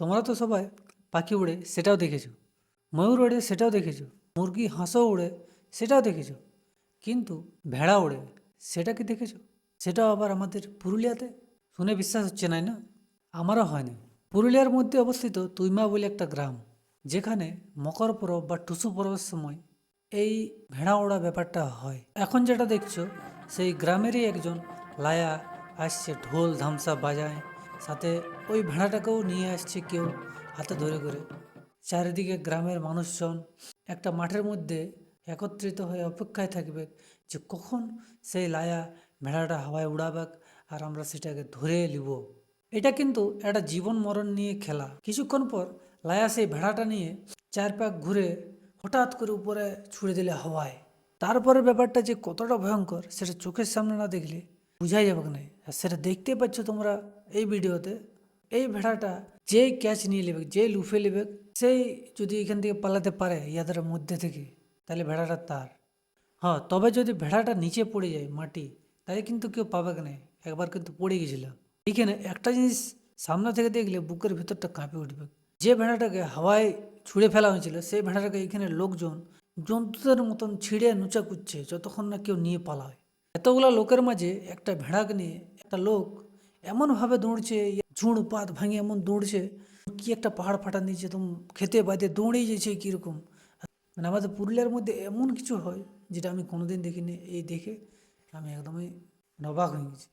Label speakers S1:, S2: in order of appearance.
S1: তোমরা তো সবাই পাখি উড়ে সেটাও দেখেছ। ময়ূর ওড়ে সেটাও দেখেছ। মুরগি, হাঁসও উড়ে সেটাও দেখেছ। কিন্তু ভেড়া ওড়ে সেটা কি দেখেছ? সেটাও আবার আমাদের পুরুলিয়াতে? শুনে বিশ্বাস হচ্ছে না না? আমারও হয়নি পুরুলিয়ার মধ্যে অবস্থিত তুইমা বলে একটা গ্রাম, যেখানে মকর পরব বা টুসু পরবের সময় এই ভেড়া ওড়া ব্যাপারটা হয়। এখন যেটা দেখছ, সেই গ্রামেরই একজন লায়া আসছে ঢোল ধামসা বাজায়। সাথে ওই ভেড়াটাকেও নিয়ে আসছে কেউ হাতে ধরে করে। চারিদিকে গ্রামের মানুষজন একটা মাঠের মধ্যে একত্রিত হয়ে অপেক্ষায় থাকবে যে কখন সেই লায়া ভেড়াটা হাওয়ায় উড়াবে আর আমরা সেটাকে ধরে নিব। এটা কিন্তু একটা জীবন মরণ নিয়ে খেলা। কিছুক্ষণ পর লায়া সেই ভেড়াটা নিয়ে চার পাক ঘুরে হঠাৎ করে উপরে ছুড়ে দিলে হাওয়ায়। তারপরে ব্যাপারটা যে কতটা ভয়ঙ্কর, সেটা চোখের সামনে না দেখলে বোঝাই যাবে না আর সেটা দেখতে পাচ্ছ তোমরা এই ভিডিওতে। এই ভেড়াটা যেই ক্যাচ নিয়ে নেবে, যেই লুফে নেবে, সেই যদি এখান থেকে পালাতে পারে ইয়াদের মধ্যে থেকে, তাহলে ভেড়াটা তার। হ্যাঁ তবে যদি ভেড়াটা নিচে পড়ে যায় মাটি, তাহলে কিন্তু কেউ পাবে না একবার কিন্তু পড়ে গেছিল। এখানে একটা জিনিস সামনে থেকে দেখলে বুকের ভিতরটা কাঁপে উঠবে। যে ভেড়াটাকে হাওয়ায় ছুঁড়ে ফেলা হয়েছিল, সেই ভেড়াটাকে এখানে লোকজন জন্তুদের মতন ছিঁড়ে নুচা কুচ্ছে যতক্ষণ না কেউ নিয়ে পালায়। এতগুলা লোকের মাঝে একটা ভেড়াকে নিয়ে একটা লোক এমনভাবে দৌড়ছে, ঝুঁড় পাত ভাঙে এমন দৌড়ছে, কি একটা পাহাড় ফাটা নিয়েছে তোম খেতে বাইতে দৌড়েই যাচ্ছে কীরকম। মানে আমাদের পুরুলিয়ার মধ্যে এমন কিছু হয় যেটা আমি কোনোদিন দেখিনি, এই দেখে আমি একদমই নবাক হয়ে গেছি।